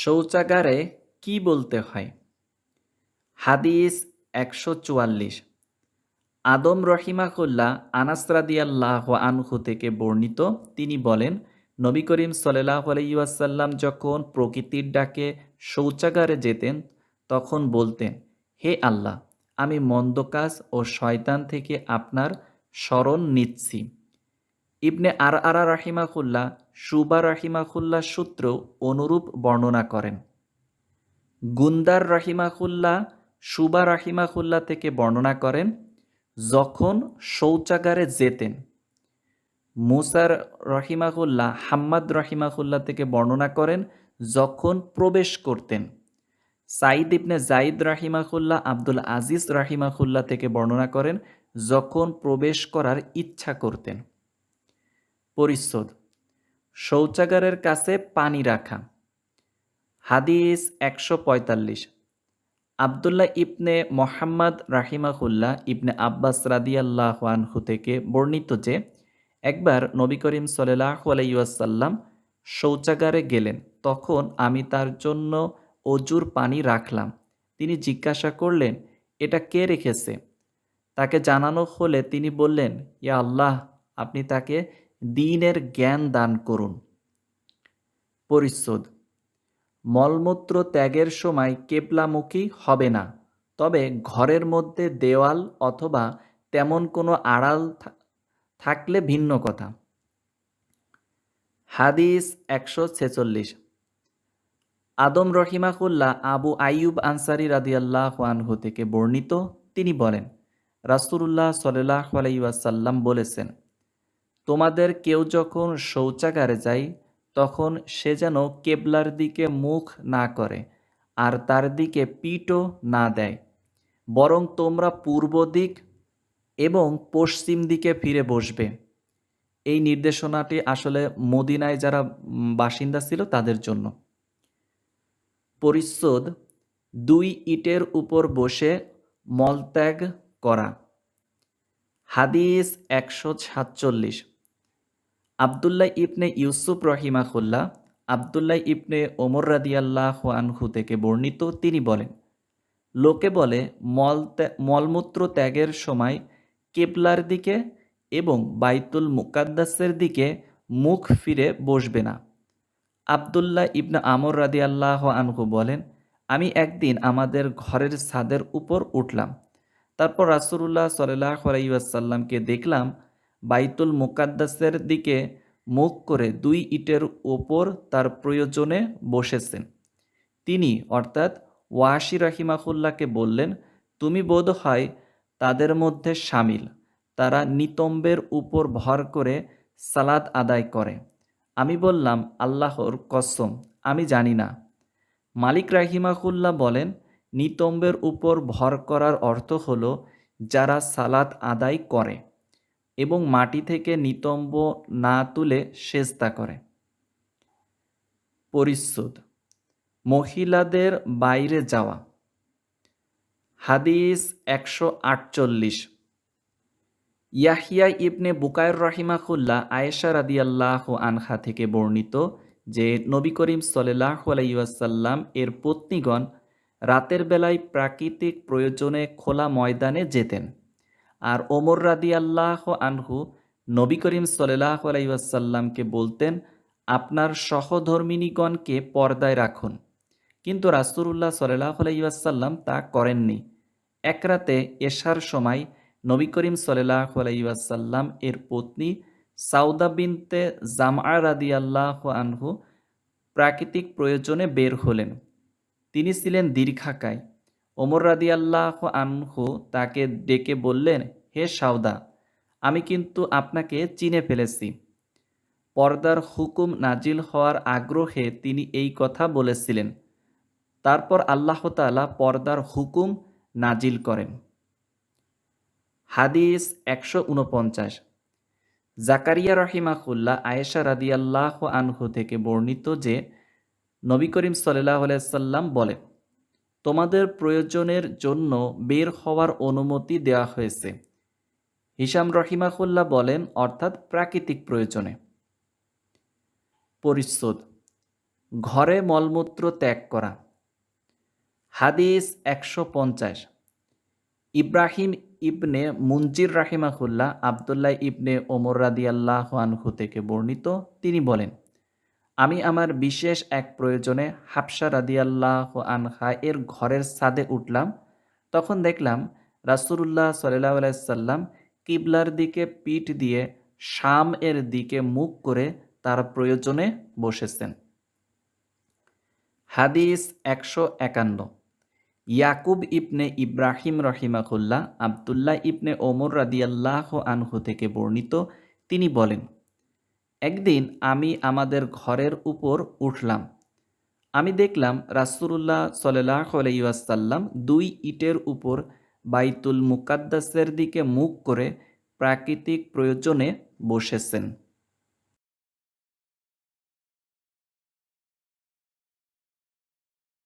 শৌচাগারে কি বলতে হয়? হাদিস একশো চুয়াল্লিশ। আদম রহিমাকুল্লাহ আনাস রাদিয়াল্লাহ আনহু থেকে বর্ণিত, তিনি বলেন, নবী করিম সাল্লাহ আলাইসাল্লাম যখন প্রকৃতির ডাকে শৌচাগারে যেতেন, তখন বলতেন, হে আল্লাহ, আমি মন্দ কাজ ও শয়তান থেকে আপনার স্মরণ নিচ্ছি। ইবনে আর আরা রাহিমাকুল্লাহ সুবা রাহিমাকুল্লাহ সূত্র অনুরূপ বর্ণনা করেন। গুন্দার রাহিমাকুল্লাহ সুবা রাহিমাকুল্লাহ থেকে বর্ণনা করেন, যখন শৌচাগারে যেতেন, মুসার রহিমাকুল্লাহ হাম্মাদ রহিমাকুল্লাহ থেকে বর্ণনা করেন, যখন প্রবেশ করতেন সাইদ ইবনে জাইদ রাহিমাকুল্লাহ আব্দুল আজিজ রাহিমাকুল্লাহ থেকে বর্ণনা করেন, যখন প্রবেশ করার ইচ্ছা করতেন। পরিচ্ছদ। শৌচাগারের কাছে পানি রাখা। হাদিস একশো পঁয়তাল্লিশ। আবদুল্লাহ ইবনে মোহাম্মদ রাহিমাহুল্লাহ ইবনে আব্বাস রাদিয়াল্লাহ আনহু থেকে বর্ণিত যে, একবার নবী করিম সাল্লাহ আলাইসাল্লাম শৌচাগারে গেলেন, তখন আমি তার জন্য অজুর পানি রাখলাম। তিনি জিজ্ঞাসা করলেন, এটা কে রেখেছে? তাকে জানানো হলে তিনি বললেন, ইয়া আল্লাহ, আপনি তাকে দিনের জ্ঞান দান করুন। পরিচ্ছদ। মলমূত্র ত্যাগের সময় কেপলামুখী হবে না, তবে ঘরের মধ্যে দেওয়াল অথবা তেমন কোনো আড়াল থাকলে ভিন্ন কথা। হাদিস একশো ছেচল্লিশ। আদম রহিমাকুল্লাহ আবু আইয়ুব আনসারি রাদিয়াল্লাহ আনহু থেকে বর্ণিত, তিনি বলেন রাসুল্লাহ সাল্লাহ আলাইসাল্লাম বলেছেন তোমাদের কেউ যখন শৌচাগারে যায়, তখন সে যেন কেবলার দিকে মুখ না করে, আর তার দিকে পিঠও না দেয়। বরং তোমরা পূর্ব দিক এবং পশ্চিম দিকে ফিরে বসবে। এই নির্দেশনাটি আসলে মদিনায় যারা বাসিন্দা ছিল, তাদের জন্য। পরিচ্ছদ, দুই ইটের উপর বসে মলত্যাগ করা। হাদিস একশো সাতচল্লিশ। আবদুল্লাহ ইবনে ইউসুফ রহিমাহুল্লাহ, আবদুল্লাহ ইবনে ওমর রাদিয়াল্লাহ আনহু থেকে বর্ণিত তিনি বলেন, লোকে বলে, মল মলমূত্র ত্যাগের সময় কেবলার দিকে এবং বাইতুল মুকাদ্দাসের দিকে মুখ ফিরে বসবে না। আবদুল্লাহ ইবনে আমর রাদি আল্লাহ আনহু বলেন, আমি একদিন আমাদের ঘরের ছাদের উপর উঠলাম। তারপর রাসুল্লাহ সাল্লাহ আলাইসাল্লামকে দেখলাম বাইতুল মোকাদ্দাসের দিকে মুখ করে দুই ইটের ওপর তার প্রয়োজনে বসেছেন। তিনি অর্থাৎ ওয়াসি রাহিমাহুল্লাহকে বললেন, তুমি বোধ হয় তাদের মধ্যে সামিল। তারা নিতম্বের উপর ভর করে সালাদ আদায় করে। আমি বললাম, আল্লাহর কসম, আমি জানি না। মালিক রাহিমাহুল্লাহ বলেন, নিতম্বের উপর ভর করার অর্থ হল যারা সালাত আদায় করে। এবং মাটি থেকে নিতম্ব না তুলে সেজদা করে। পরিচ্ছদ। মহিলাদের বাইরে যাওয়া। হাদিস একশো আটচল্লিশ। ইয়াহিয়া ইবনে বুকায়র রাহিমাকুল্লাহ আয়েশা রাদিয়াল্লাহ আনহা থেকে বর্ণিত যে নবী করিম সাল্লাহ আলাইসাল্লাম এর পত্নীগণ রাতের বেলায় প্রাকৃতিক প্রয়োজনে খোলা ময়দানে যেতেন। আর ওমর রাদি আল্লাহ আনহু নবী করিম সাল্লাহ আলাইসাল্লামকে বলতেন, আপনার সহধর্মিনীগণকে পর্দায় রাখুন। কিন্তু রাসুল্লাহ সাল্লাহ আলাইসাল্লাম তা করেননি। এক রাতে এশার সময় নবী করিম সাল্লাহ আলাইসাল্লাম এর পত্নী সাউদা বিনতে জামা রাদি আল্লাহ আনহু প্রাকৃতিক প্রয়োজনে বের হলেন। তিনি ছিলেন দীর্ঘাকায়। ওমর রাদি আল্লাহ আনহু তাকে ডেকে বললেন, হে সাউদা আমি কিন্তু আপনাকে চিনে ফেলেছি। পর্দার হুকুম নাজিল হওয়ার আগ্রহে তিনি এই কথা বলেছিলেন। তারপর আল্লাহ তালা পর্দার হুকুম নাজিল করেন। হাদিস একশো উনপঞ্চাশ জাকারিয়া রহিমাকুল্লাহ আয়েশা রাদিয়াল্লাহ আনহু থেকে বর্ণিত যে, নবী করিম সাল্লাহ সাল্লাম বলেন তোমাদের প্রয়োজনের জন্য বের হওয়ার অনুমতি দেওয়া হয়েছে। হিসাম রহিমাকুল্লাহ বলেন, অর্থাৎ প্রাকৃতিক প্রয়োজনে। পরিচ্ছদ, ঘরে মলমূত্র ত্যাগ করা। হাদিস একশো পঞ্চাশ। ইব্রাহিম ইবনে মুঞ্জির রাহিমাহুল্লাহ আবদুল্লাহ ইবনে ওমর রাদিয়াল্লাহ আনহু থেকে বর্ণিত। তিনি বলেন আমি আমার বিশেষ এক প্রয়োজনে হাফসা রাদিয়াল্লাহ আনহা এর ঘরের ছাদে উঠলাম। তখন দেখলাম রাসুল্লাহ সাল্লাহ আলাইসাল্লাম কিবলার দিকে পিঠ দিয়ে শাম এর দিকে মুখ করে তার প্রয়োজনে বসেছেন। হাদিস একশো একান্ন। ইয়াকুব ইবনে ইব্রাহিম রহিমাকুল্লাহ আবদুল্লাহ ইবনে ওমর রাদিয়াল্লাহ আনহু থেকে বর্ণিত। তিনি বলেন একদিন আমি আমাদের ঘরের উপর উঠলাম। আমি দেখলাম রাসুল্লাহ সাল্লাহ আলাইসাল্লাম দুই ইটের উপর বাইতুল মুকাদ্দাসের দিকে মুখ করে প্রাকৃতিক প্রয়োজনে বসেছেন।